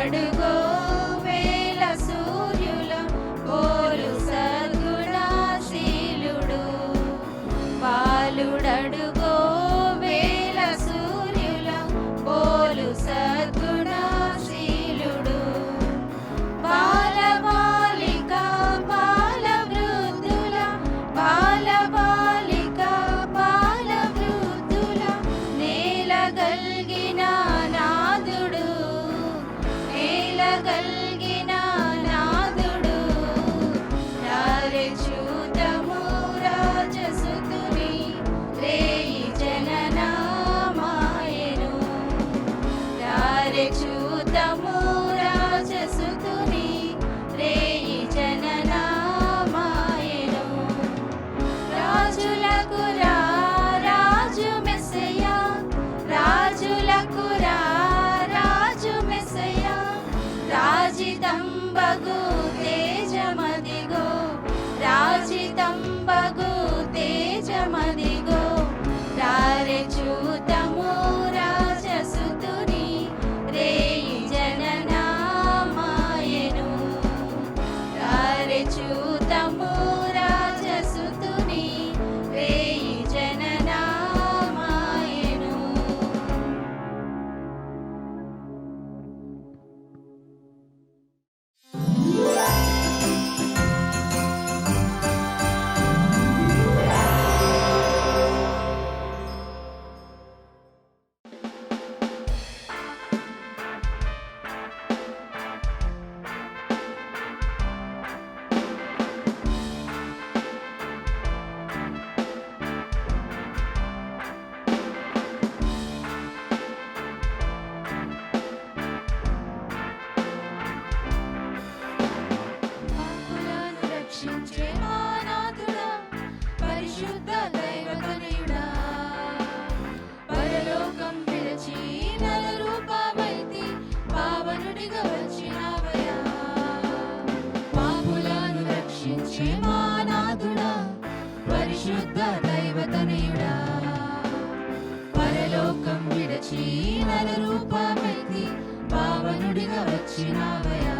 பாடுக రారె Krishna Vaya.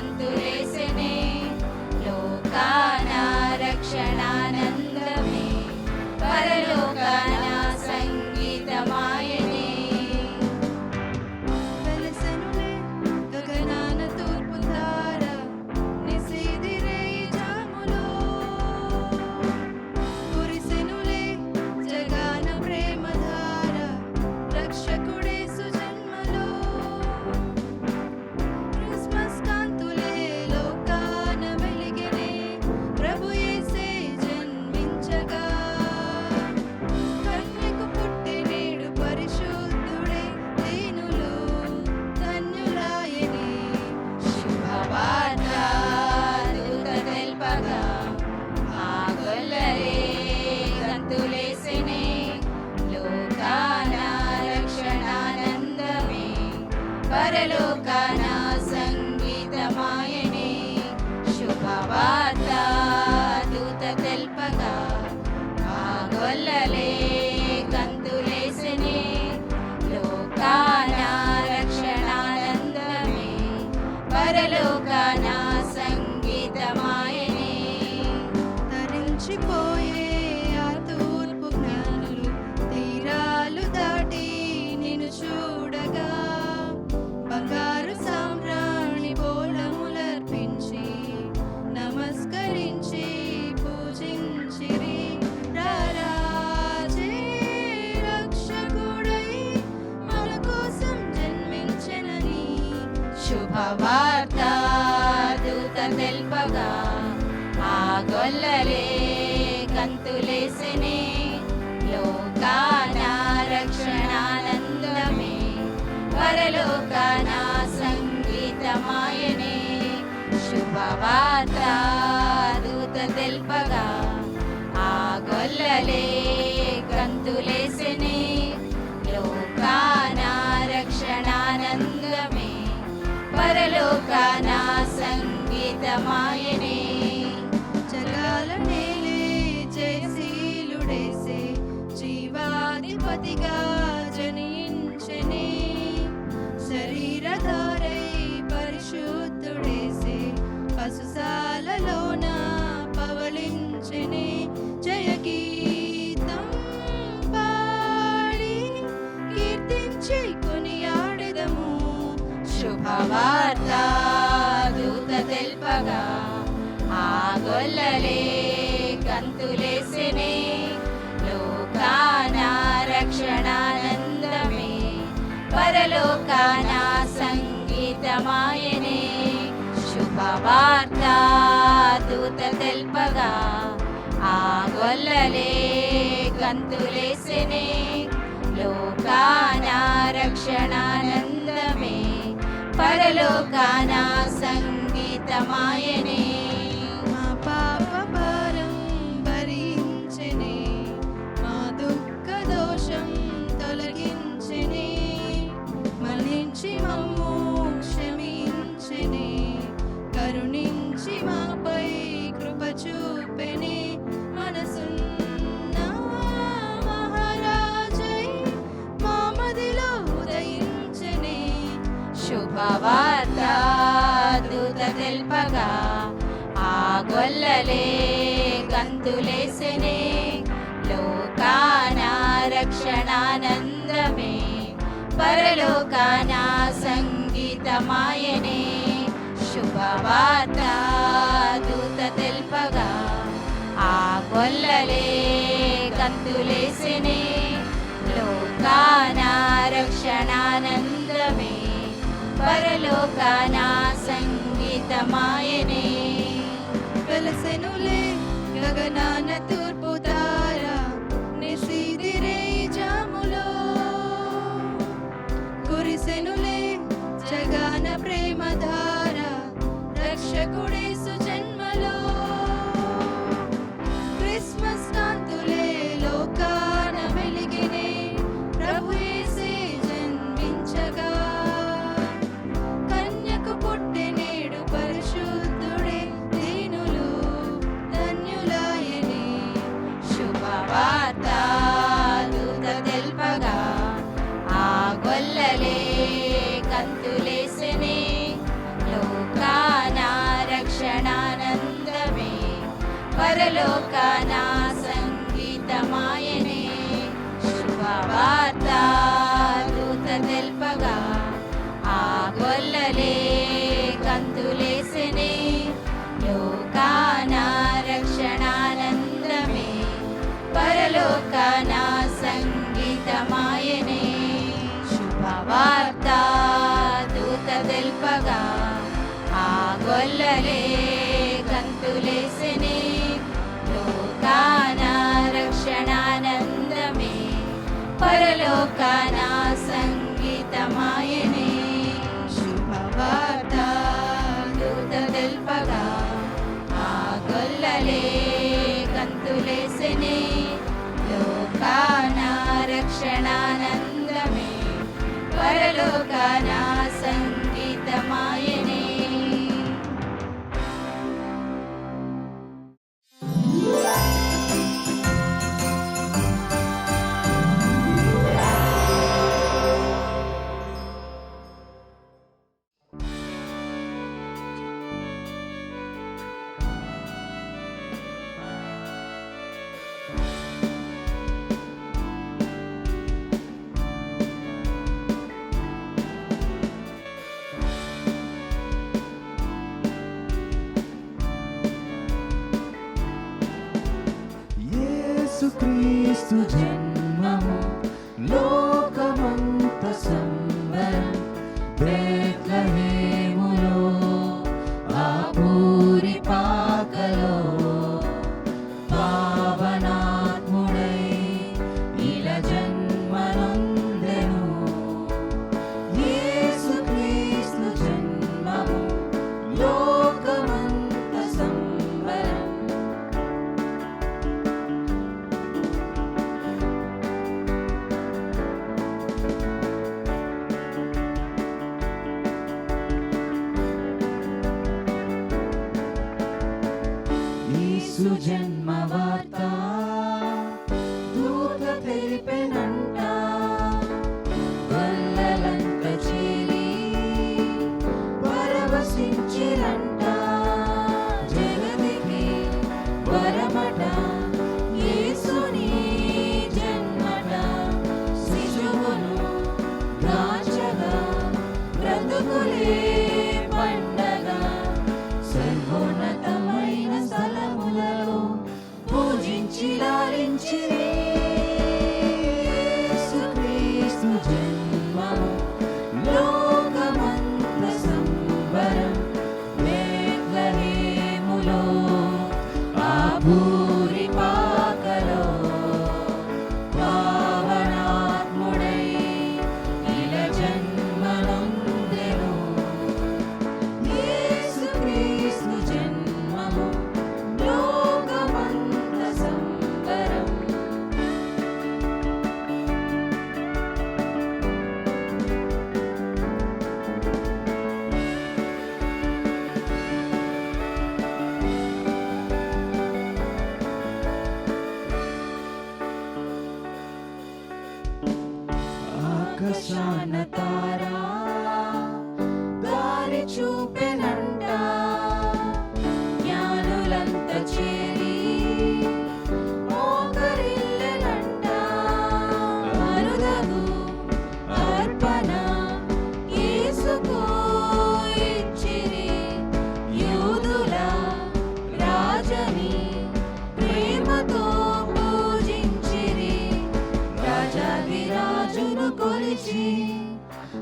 tanto es ఆ శుభవార్త దూత తెల్పగా ఆ గొల్లలే గంతులేసెనే లోకాన రక్షణానందమే పరలోకాన సంగీతమాయనే. శుభవార్త దూత తెల్పగా ఆ గొల్లలే గంతులేసినే లోకానా రక్షణానంద పరలోకాన సంగీతమాయనే గొల్లలే గంతులేసెనే లోకానారక్షణానందమే పరలోకానా సంగీతమాయనే శుభవార్త దూత తెల్పగా. ఆ గొల్లలే గంతులేసెనే లోకానారక్షణానందమే పరలోకానా సంగీతమాయనే. గగనాన తూర్పు తార నిశీదిరే జాములో. కురిసెనులే జగాన ప్రేమ ధార రక్షకుడేసు పరలోకాన సంగీతమాయనే శుభవార్త దూత తెల్పగా ఆ గొల్లలే గంతులేసెనే లోకాన రక్షణానందమే పరలోకాన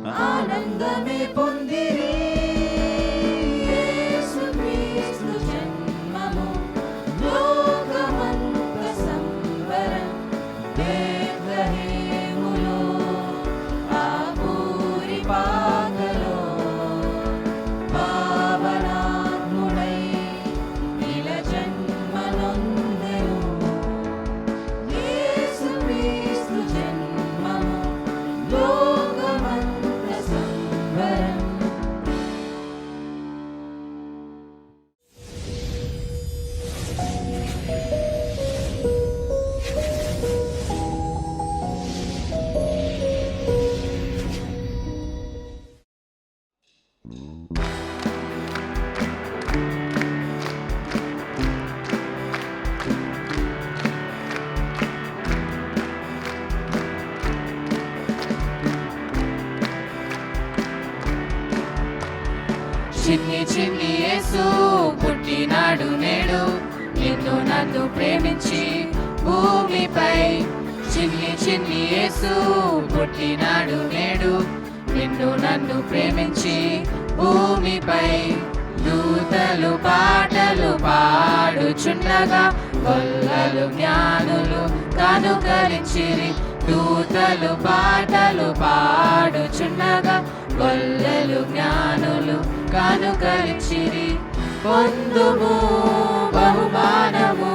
ఆనందమే పొందిరి. ప్రేమించి భూమిపై చిన్ని చిన్ని యేసు పుట్టినాడు నేడు. నిన్ను నన్ను ప్రేమించి భూమిపై దూతలు పాటలు పాడుచుండగా గొల్లలు జ్ఞానులు కనుకరించిరి. దూతలు పాటలు పాడుచుండగా గొల్లలు జ్ఞానులు కనుకరించిరి. పొందుము బహుమానము.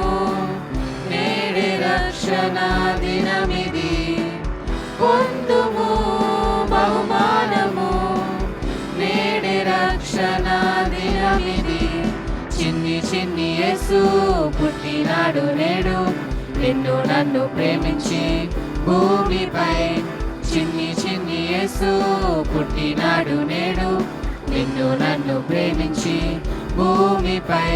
నేడి రక్షణ దినమిది. పొందుము బహుమానము. నేడి రక్షణ దినమిది. చిన్ని చిన్ని యేసు పుట్టినాడు నేడు. నిన్ను నన్ను ప్రేమించి భూమిపై చిన్ని చిన్ని యేసు పుట్టినాడు నేడు. నిన్ను నన్ను ప్రేమించి భూమిపై